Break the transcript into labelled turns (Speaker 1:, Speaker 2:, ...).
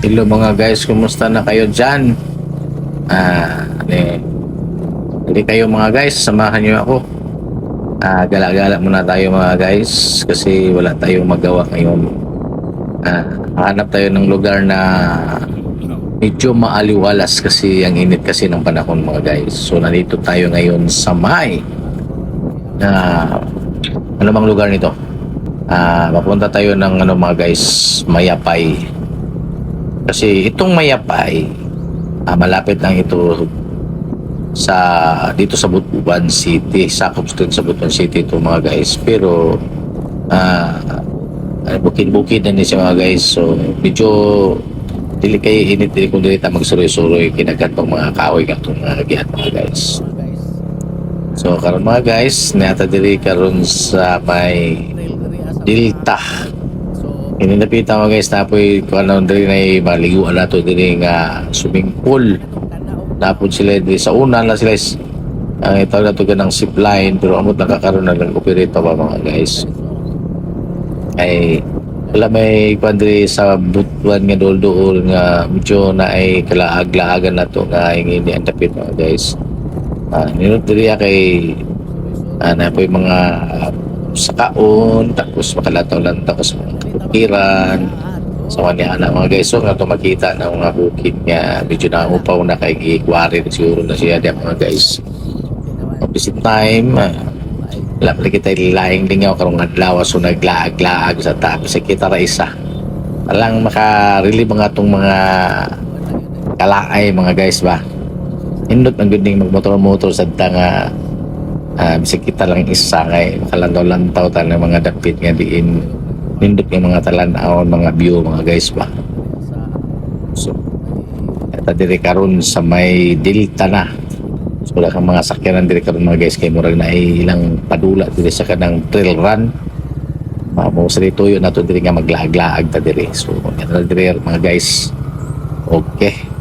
Speaker 1: Hello mga guys, kumusta na kayo dyan? Ah, ano Hindi kayo mga guys, samahan nyo ako. Ah, gala-gala muna tayo mga guys kasi wala tayong magawa ngayon. Ah, hanap tayo ng lugar na medyo maaliwalas kasi ang init kasi ng panahon mga guys. So nandito tayo ngayon sa May. Na ano bang lugar nito? Ah, mapunta tayo ng ano mga guys, Mayapay. Kasi itong Mayapay, ah, malapit lang ito sa dito sa Butuan City. Sakop din sa Butuan City ito mga guys. Pero ah ah, bukid-bukid na ni siya mga guys. So medyo dili kay init dili kung dili ta magsuroy-suroy kinagat pang mga kahoy katong mga gihat mga guys. So karon mga guys, nata diri karon sa may Delta. Ininapita mo guys tapoy kung ano diri na maliguan nato diri nga swimming pool. Tapos sila diri sa una na sila is ang ito na to ganang zip line pero amot nakakaroon na ng operate pa mga guys. Ay wala may kwadri sa butuan nga dol-dol nga medyo na ay kalaag-laagan na to nga ingin ni ang dapit mga guys. Ah, ninot diri kay ah, na po yung mga sakaon tapos makalataw lang tapos mga kapiran sa kanya anak mga guys. So nga makita ng mga bukid nga medyo na upaw na kay gikwari siguro na siya diyan mga guys. Same time uh, wala pala kita ilaing lingaw karong adlaw so naglaag-laag sa tabi sa kita ra isa. Alang makarili mga tong mga kalaay mga guys ba? Indot ang good magmotor-motor sa nga ah bisag kita lang isa kay makalantaw-lantaw ta ng mga dapit nga diin nindot yung mga talan-awon mga view mga guys ba? So ito diri karon sa may delta na. So wala kang mga sakyanan diri karon mga guys. Kay murag na ay ilang padula diri sa kanang trail run. Mamo sa tuyo na to diri nga maglaag-laag ta diri. So na diri mga guys. Okay